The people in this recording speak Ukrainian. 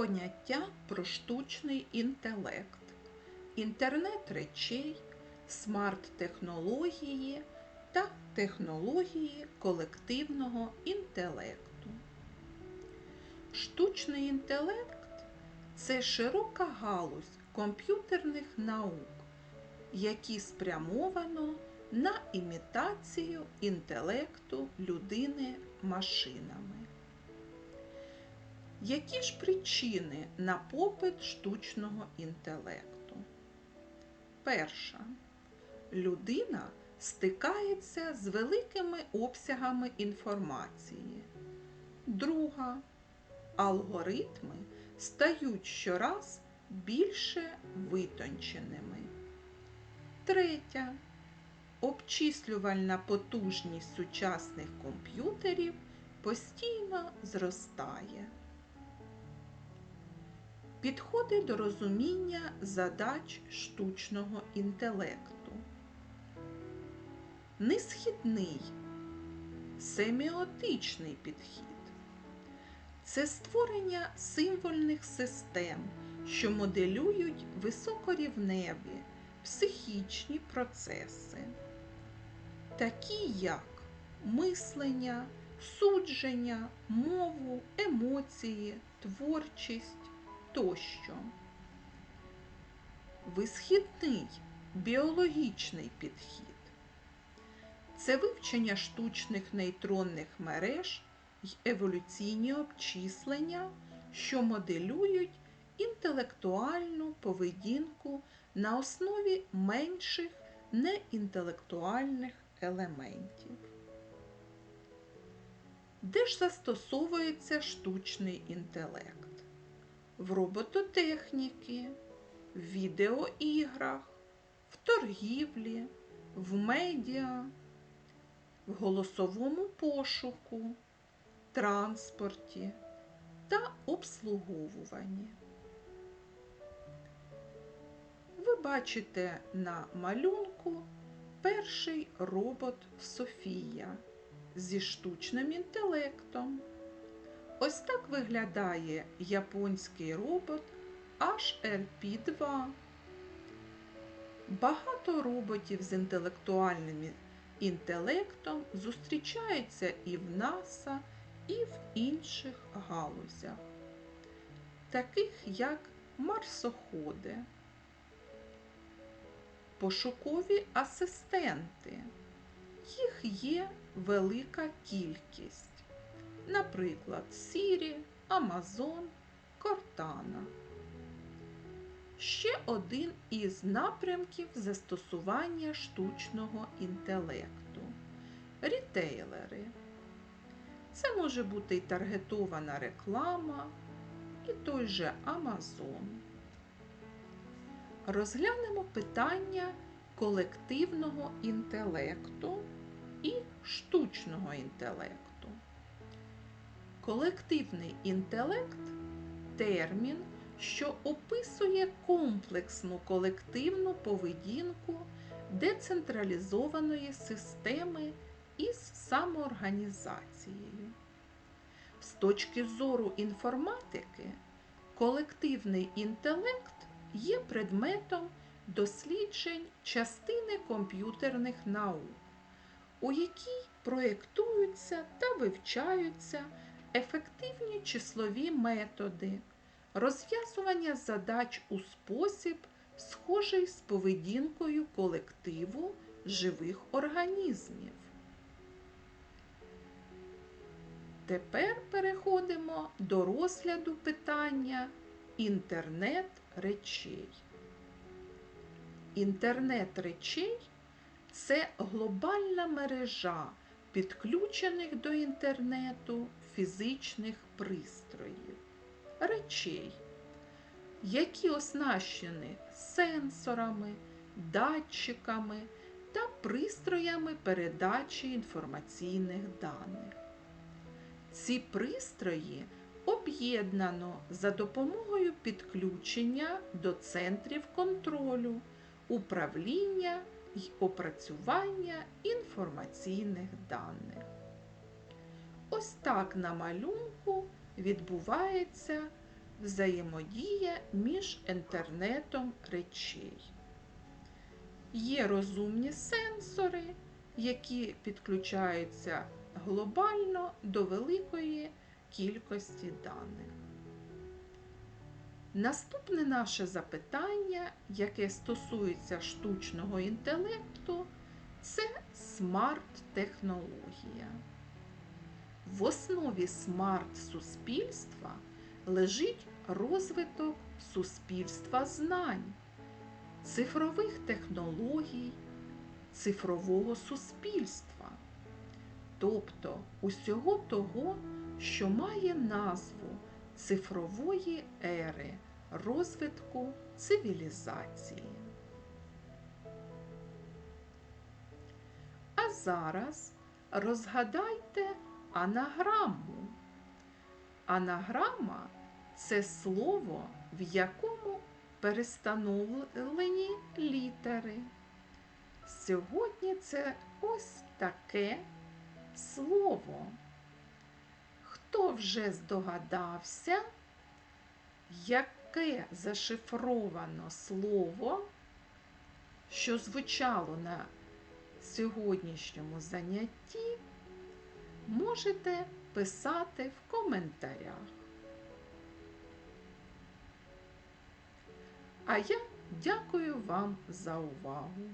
поняття про штучний інтелект, інтернет речей, смарт-технології та технології колективного інтелекту. Штучний інтелект це широка галузь комп'ютерних наук, які спрямовано на імітацію інтелекту людини машинами. Які ж причини на попит штучного інтелекту? Перша. Людина стикається з великими обсягами інформації. Друга. Алгоритми стають щораз більше витонченими. Третя. Обчислювальна потужність сучасних комп'ютерів постійно зростає. Підходи до розуміння задач штучного інтелекту. Несхідний, семіотичний підхід це створення символьних систем, що моделюють високорівневі психічні процеси, такі як мислення, судження, мову, емоції, творчість тощо. Висхідний біологічний підхід це вивчення штучних нейтронних мереж й еволюційні обчислення, що моделюють інтелектуальну поведінку на основі менших неінтелектуальних елементів. Де ж застосовується штучний інтелект? В робототехніки, в відеоіграх, в торгівлі, в медіа, в голосовому пошуку, транспорті та обслуговуванні. Ви бачите на малюнку перший робот Софія зі штучним інтелектом. Ось так виглядає японський робот HRP2. Багато роботів з інтелектуальним інтелектом зустрічаються і в НАСА, і в інших галузях, таких як марсоходи, пошукові асистенти. Їх є велика кількість наприклад, Siri, Amazon, Cortana. Ще один із напрямків застосування штучного інтелекту рітейлери. Це може бути і таргетована реклама, і той же Amazon. Розглянемо питання колективного інтелекту і штучного інтелекту. Колективний інтелект термін, що описує комплексну колективну поведінку децентралізованої системи із самоорганізацією. З точки зору інформатики, колективний інтелект є предметом досліджень частини комп'ютерних наук, у якій проєктуються та вивчаються ефективні числові методи, розв'язування задач у спосіб, схожий з поведінкою колективу живих організмів. Тепер переходимо до розгляду питання інтернет речей. Інтернет речей це глобальна мережа підключених до інтернету фізичних пристроїв, речей, які оснащені сенсорами, датчиками та пристроями передачі інформаційних даних. Ці пристрої об'єднано за допомогою підключення до центрів контролю, управління й опрацювання інформаційних даних. Ось так на малюнку відбувається взаємодія між інтернетом речей. Є розумні сенсори, які підключаються глобально до великої кількості даних. Наступне наше запитання, яке стосується штучного інтелекту, це смарт-технологія. В основі смарт-суспільства лежить розвиток суспільства знань, цифрових технологій, цифрового суспільства, тобто усього того, що має назву цифрової ери розвитку цивілізації. А зараз розгадайте анаграму. Анаграма це слово, в якому перестановлені літери. Сьогодні це ось таке слово. Хто вже здогадався, яке зашифровано слово, що звучало на сьогоднішньому занятті, можете писати в коментарях. А я дякую вам за увагу.